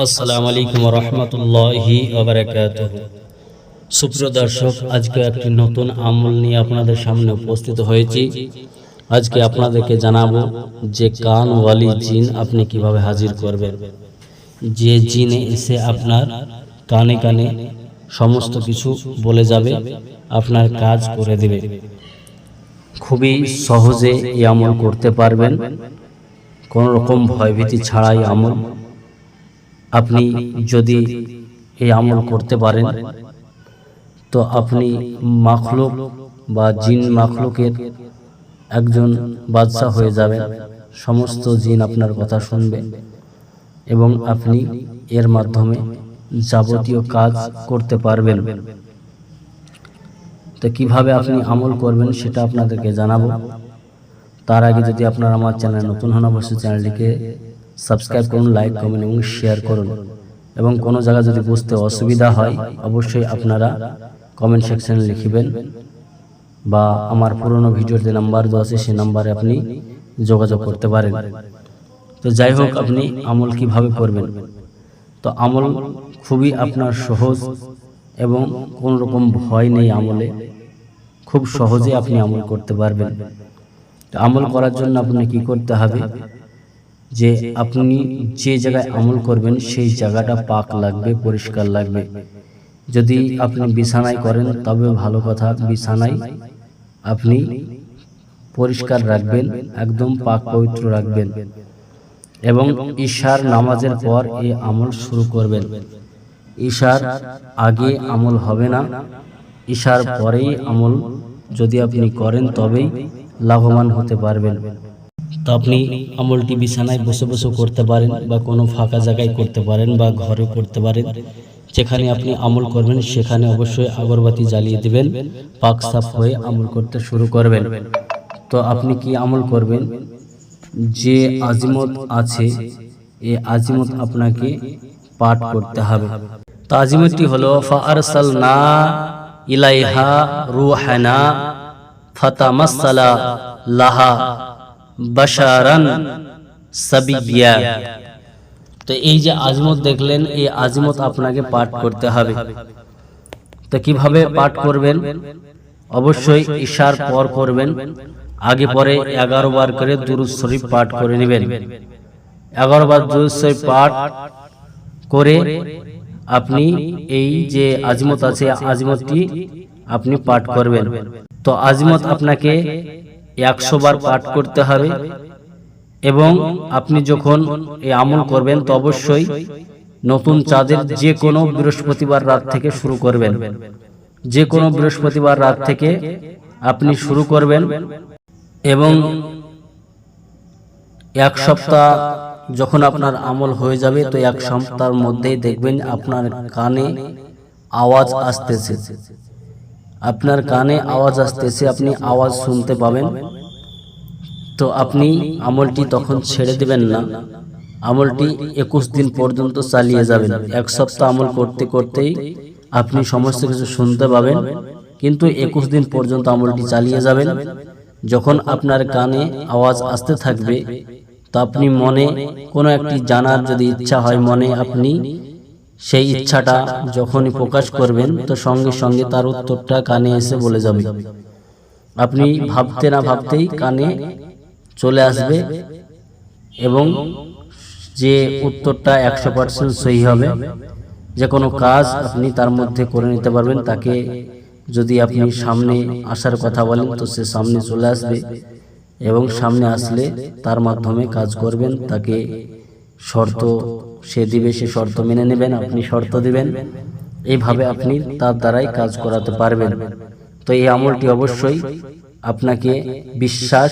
আসসালামু আলাইকুম রহমতুল্লাহি সুপ্রিয় দর্শক, আজকে একটি নতুন আমল নিয়ে আপনাদের সামনে উপস্থিত হয়েছি। আজকে আপনাদেরকে জানাব যে কানওয়ালি জিন আপনি কীভাবে হাজির করবেন। যে জিনে এসে আপনার কানে কানে সমস্ত কিছু বলে যাবে, আপনার কাজ করে দেবে। খুবই সহজে এই আমল করতে পারবেন। কোনো রকম ভয়ভীতি ছাড়াই আমল আপনি যদি এই আমল করতে পারেন, তো আপনি মাখলুক বা জিন মাখলুকের একজন বাদশাহ হয়ে যাবেন। সমস্ত জিন আপনার কথা শুনবে এবং আপনি এর মাধ্যমে যাবতীয় কাজ করতে পারবেন। তো কীভাবে আপনি আমল করবেন সেটা আপনাদেরকে জানাব। তার আগে যদি আপনারা আমার চ্যানেল নতুন হন, অবশ্যই চ্যানেলটিকে সাবস্ক্রাইব করুন লাইক কমেন্ট এবং শেয়ার করুন। এবং কোনো জায়গায় যদি বুঝতে অসুবিধা হয়, অবশ্যই আপনারা কমেন্ট সেকশনে লিখিবেন বা আমার পুরনো ভিডিওর যে নাম্বার দেওয়া আছে, সেই নাম্বারে আপনি যোগাযোগ করতে পারেন। তো যাই হোক, আপনি আমল কীভাবে করবেন? তো আমল খুবই আপনার সহজ এবং কোনো রকম ভয় নেই আমলে। খুব সহজে আপনি আমল করতে পারবেন। আমল করার জন্য আপনাকে কি করতে হবে? যে আপনি যে জায়গায় আমল করবেন সেই জায়গাটা পাক লাগবে পরিষ্কার লাগবে। যদি আপনি বিছানায় করেন তবে ভালো কথা বিছানায় আপনি পরিষ্কার রাখবেন একদম পাক পবিত্র রাখবেন। এবং ঈশার নামাজের পর এই আমল শুরু করবেন। ঈশার আগে আমল হবে না। ঈশার পরেই আমল যদি আপনি করেন তবেই লাভবান হতে পারবেন। তো আপনি আমলটি বিছানায় বসে বসে করতে পারেন বা কোনো ফাঁকা জায়গায় করতে পারেন বা ঘরে করতে পারেন। যেখানে আপনি আমল করবেন, সেখানে অবশ্যই আগরবাতি জ্বালিয়ে দেবেন, পাক সাফ হয়ে আমল করতে শুরু করবেন। তো আপনি কি আমল করবেন? যে আজিমত আছে, এই আজিমত আপনাকে পাঠ করতে হবে। তো আজিমতটি হলো ফারসালনা ইলাইহা রুহানা ফাতামাসালা লাহা বাশারান সাবিয়া। তো এই যে আজমত দেখলেন, এই আজমত আপনাকে পাঠ করতে হবে। তো কীভাবে পাঠ করবেন? অবশ্যই ঈশার পর করবেন। আগে পরে এগারো বার করে দুরুদ শরীফ পাঠ করে নেবেন। এগারো বার দুরুদ শরীফ পাঠ করে আপনি এই যে আজমত আছে, আজমতটি আপনি পাঠ করবেন। তো আজমত আপনাকে একশো বার পাঠ করতে হবে এবং আপনি যখন এই আমল করবেন, তো অবশ্যই নতুন চাঁদের যে কোনো বৃহস্পতিবার রাত থেকে শুরু করবেন। যে কোনো বৃহস্পতিবার রাত থেকে আপনি শুরু করবেন এবং এক সপ্তাহ যখন আপনার আমল হয়ে যাবে, তো এক সপ্তাহের মধ্যেই দেখবেন আপনার কানে আওয়াজ আসতেছে। আপনার কানে আওয়াজ আসতেছে আপনি আওয়াজ শুনতে পাবেন। তো আপনি আমলটি তখন ছেড়ে দেবেন না। আমলটি একুশ দিন পর্যন্ত চালিয়ে যাবেন। এক সপ্তাহ আমল করতে করতেই আপনি সমস্ত কিছু শুনতে পাবেন। কিন্তু একুশ দিন পর্যন্ত আমলটি চালিয়ে যাবেন। যখন আপনার কানে আওয়াজ আসতে থাকবে তো আপনি মনে কোনো একটি জানার যদি ইচ্ছা হয় মনে আপনি সেই ইচ্ছাটা যখনই প্রকাশ করবেন, তো সঙ্গে সঙ্গে তার উত্তরটা কানে এসে বলে যাবে। আপনি ভাবতে না ভাবতেই কানে চলে আসবে এবং যে উত্তরটা একশো পার্সেন্ট সহি হবে, যে কোনো কাজ আপনি তার মধ্যে করে নিতে পারবেন, তাকে যদি আপনি সামনে আসার কথা বলেন, তো সে সামনে চলে আসবে এবং সামনে আসলে তার মাধ্যমে কাজ করবেন, তাকে শর্ত সে দিবে সে শর্ত মেনে নেবেন, আপনি শর্ত দিবেন। এইভাবে আপনি তার দ্বারাই কাজ করাতে পারবেন। তো এই আমলটি অবশ্যই আপনাকে বিশ্বাস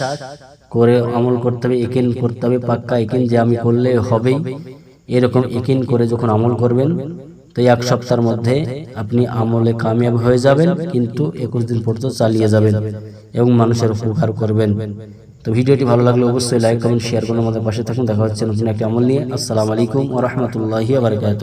করে আমল করতে হবে, একিন করতে হবে, পাক্কা একিন যে আমি করলে হবেই। এরকম একিন করে যখন আমল করবেন, তো এক সপ্তাহের মধ্যে আপনি আমলে কামিয়াব হয়ে যাবেন, কিন্তু একুশ দিন পর্যন্ত চালিয়ে যাবেন এবং মানুষের উপকার করবেন। তো ভিডিওটি ভালো লাগলে অবশ্যই লাইক কমেন্ট শেয়ার করুন আমাদের পাশে থাকুন। দেখা হচ্ছে নতুন একটি আমল নিয়ে। আসসালামু আলাইকুম ওরহমতুল্লাহি আবরকাত